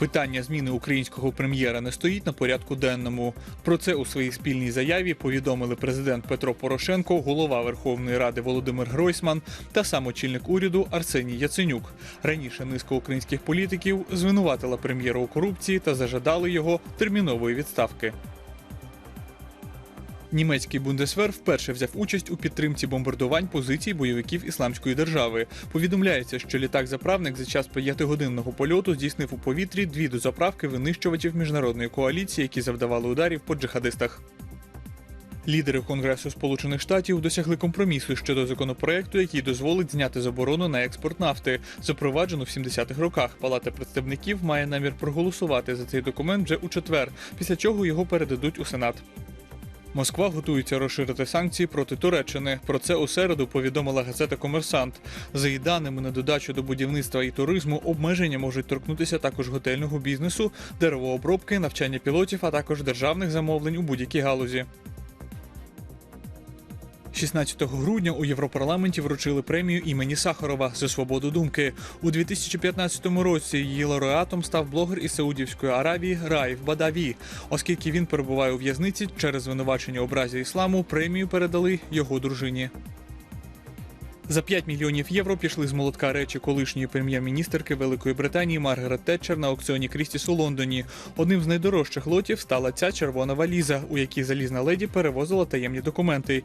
Питання зміни українського прем'єра не стоїть на порядку денному. Про це у своїй спільній заяві повідомили президент Петро Порошенко, голова Верховної Ради Володимир Гройсман та сам очільник уряду Арсеній Яценюк. Раніше низка українських політиків звинуватила прем'єра у корупції та зажадали його термінової відставки. Німецький Бундесвер вперше взяв участь у підтримці бомбардувань позицій бойовиків ісламської держави. Повідомляється, що літак-заправник за час п'ятигодинного польоту здійснив у повітрі дві дозаправки винищувачів міжнародної коаліції, які завдавали ударів по джихадистах. Лідери Конгресу Сполучених Штатів досягли компромісу щодо законопроекту, який дозволить зняти заборону на експорт нафти, запроваджену в 70-х роках. Палата представників має намір проголосувати за цей документ вже у четвер, після чого його передадуть у Сенат. Москва готується розширити санкції проти Туреччини. Про це у середу повідомила газета Комерсант. За її даними, на додачу до будівництва і туризму обмеження можуть торкнутися також готельного бізнесу, деревообробки, навчання пілотів, а також державних замовлень у будь-якій галузі. 16 грудня у Європарламенті вручили премію імені Сахарова за свободу думки. У 2015 році її лауреатом став блогер із Саудівської Аравії Раїв Бадаві. Оскільки він перебуває у в'язниці через звинувачення образі ісламу, премію передали його дружині. За 5 мільйонів євро пішли з молотка речі колишньої прем'єр-міністерки Великої Британії Маргарет Тетчер на аукціоні Крістіс у Лондоні. Одним з найдорожчих лотів стала ця червона валіза, у якій залізна леді перевозила таємні документи.